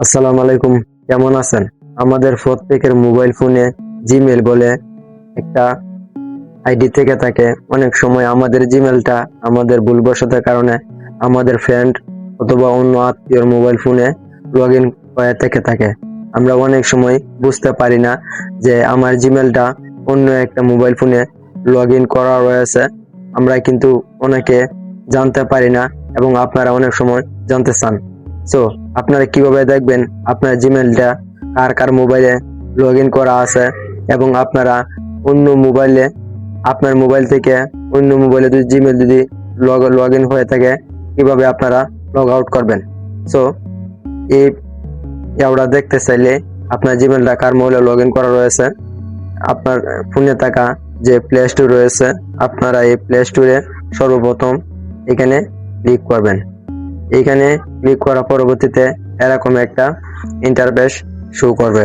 আসসালামু আলাইকুম। কেমন আছেন? আমাদের প্রত্যেকের মোবাইল ফোনে জিমেল বলে একটা আইডি থেকে থাকে। অনেক সময় আমাদের জিমেলটা আমাদের ভুলবশতের কারণে আমাদের ফ্রেন্ড অথবা অন্য আত্মীয়র মোবাইল ফোনে লগ ইন হয়ে থেকে থাকে। আমরা অনেক সময় বুঝতে পারি না যে আমার জিমেলটা অন্য একটা মোবাইল ফোনে লগ ইন করা রয়েছে। আমরা কিন্তু অনেকে জানতে পারি না এবং আপনারা অনেক সময় জানতে চান। সো আপনারা কীভাবে দেখবেন আপনার জিমেলটা কার কার মোবাইলে লগ ইন করা আছে এবং আপনারা অন্য মোবাইলে আপনার মোবাইল থেকে অন্য মোবাইলে যদি জিমেল যদি লগ লগ ইন হয়ে থাকে, কীভাবে আপনারা লগ আউট করবেন? সো এই ওরা দেখতে চাইলে আপনার জিমেলটা কার মোবাইলে লগ ইন করা রয়েছে, আপনার ফোনে থাকা যে প্লে স্টোর রয়েছে, আপনারা এই প্লে স্টোরে সর্বপ্রথম এখানে ক্লিক করবেন। এখানে ক্লিক করার পরবর্তীতে এরকম একটা ইন্টারফেস শো করবে।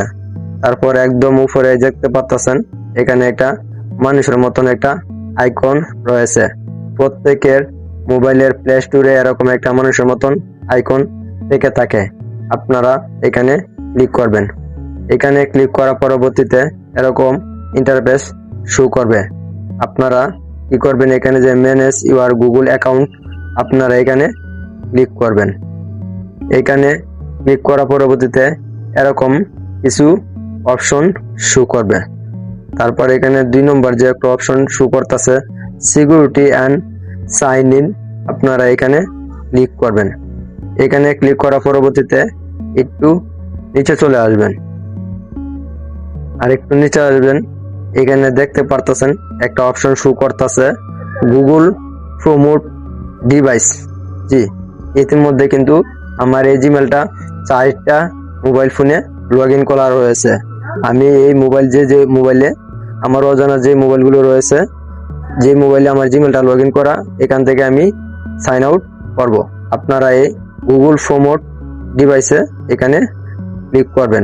তারপর একদম উপরে দেখতে পাচ্ছেন এখানে একটা মানুষের মতন একটা আইকন রয়েছে। প্রত্যেকের মোবাইলের প্লে স্টোরে এরকম একটা মানুষের মতন আইকন থেকে থাকে। আপনারা এখানে ক্লিক করবেন। এখানে ক্লিক করার পরবর্তীতে এরকম ইন্টারফেস শো করবে। আপনারা কি করবেন এখানে যে ম্যানেজ ইউর গুগল অ্যাকাউন্ট আপনারা এখানে ক্লিক করবেন। এখানে ক্লিক করা পরবর্তীতে এরকম কিছু অপশন শো করবে। তারপর এখানে দুই নম্বর যে একটা অপশন শো করতেছে সিকিউরিটি অ্যান্ড সাইন ইন আপনারা এখানে ক্লিক করবেন। এখানে ক্লিক করা পরবর্তীতে একটু নিচে চলে আসবেন। আর একটু নিচে আসবেন। এখানে দেখতে পারতেছেন একটা অপশন শু করতেছে গুগল প্রমোট ডিভাইস জি। ইতিমধ্যে কিন্তু আমার এই জিমেলটা চারটা মোবাইল ফোনে লগ ইন করা রয়েছে। আমি এই মোবাইল যে যে মোবাইলে আমার অজানা যে মোবাইলগুলো রয়েছে, যে মোবাইলে আমার জিমেলটা লগ ইন করা, এখান থেকে আমি সাইন আউট করব। আপনারা এই গুগল ফোমোট ডিভাইসে এখানে ক্লিক করবেন।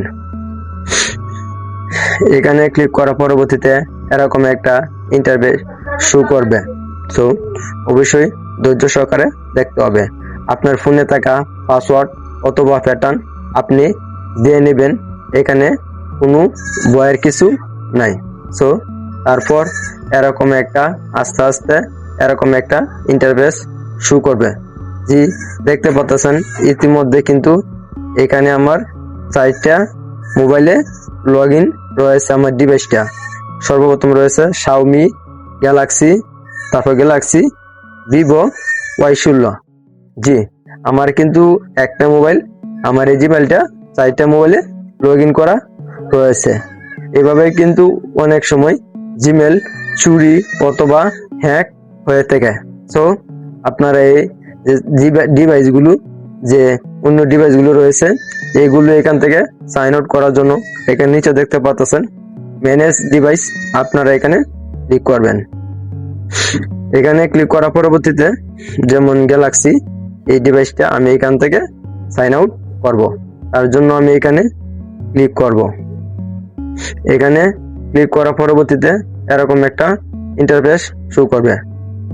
এখানে ক্লিক করার পরবর্তীতে এরকম একটা ইন্টারভেস শো করবে। সো অবশ্যই ধৈর্য সহকারে দেখতে হবে। আপনার ফোনে থাকা পাসওয়ার্ড অথবা প্যাটার্ন আপনি দিয়ে নেবেন। এখানে কোনো বয়ের কিছু নাই। সো তারপর এরকম একটা আস্তে আস্তে এরকম একটা ইন্টারফেস শু করবে। জি, দেখতে পাচ্ছেন, ইতিমধ্যে কিন্তু এখানে আমার চারটা মোবাইলে লগ ইন রয়েছে আমার ডিভাইসটা সর্বপ্রথম রয়েছে শাওমি গ্যালাক্সি তারপর গ্যালাক্সি ভিভো ওয়াই ষোলো। জি, আমার কিন্তু একটা মোবাইল, আমার এই জিমেলটা চারটা মোবাইলে লগ ইন করা রয়েছে এভাবে কিন্তু অনেক সময় জিমেল চুরি অথবা হ্যাক হয়ে থাকে। সো আপনারা এই ডিভাইসগুলো যে অন্য ডিভাইসগুলো রয়েছে, এগুলো এখান থেকে সাইন আউট করার জন্য এখানে নিচে দেখতে পাচ্ছেন ম্যানেজ ডিভাইস আপনারা এখানে ক্লিক করবেন। এখানে ক্লিক করার পরবর্তীতে যেমন গ্যালাক্সি এই ডিভাইসটা আমি এখান থেকে সাইন আউট করব। তার জন্য আমি এখানে ক্লিক করব। এখানে ক্লিক করার পরবর্তীতে এরকম একটা ইন্টারফেস শো করবে।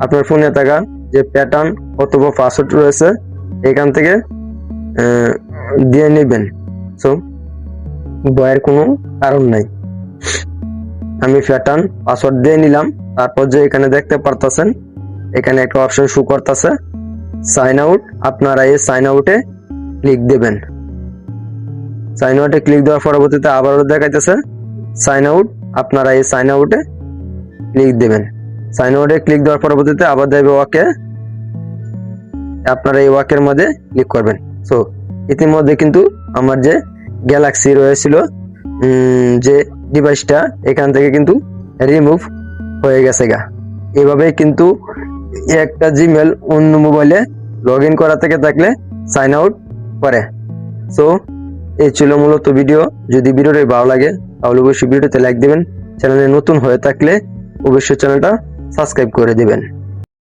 আপনার ফোনে থাকা যে প্যাটার্ন অথবা পাসওয়ার্ড রয়েছে, এখান থেকে দিয়ে নেবেন। সো ভয়ের কোনো কারণ নাই। আমি প্যাটার্ন পাসওয়ার্ড দিয়ে নিলাম। তারপর যে এখানে দেখতে পারতেছেন, এখানে একটা অপশন শো করতেছে। সাইন আউট আপনারা এই সাইন আউটে ক্লিক দেবেন। সাইন আউটে ক্লিক দেওয়ার পরবর্তীতে আবারও দেখাইতেছে। সাইন আউট আপনারা এই সাইন আউটে ক্লিক দেবেন। সাইন আউটে ক্লিক দেওয়ার পরবর্তীতে আবার দেবে ওয়াকে। আপনারা এই ওয়াকের মধ্যে ক্লিক করবেন। সো ইতিমধ্যে কিন্তু আমার যে গ্যালাক্সি রয়েছিল যে ডিভাইসটা এখান থেকে কিন্তু রিমুভ হয়ে গেছে গা। এভাবে কিন্তু একটা জিমেল অন্য মোবাইলে লগ ইন করা থেকে থাকলে সাইন আউট করে। সো এই ছিল মূলত ভিডিও যদি ভিডিওটি ভালো লাগে, তাহলে অবশ্যই ভিডিওতে লাইক দেবেন। চ্যানেলে নতুন হয়ে থাকলে অবশ্যই চ্যানেলটা সাবস্ক্রাইব করে দিবেন।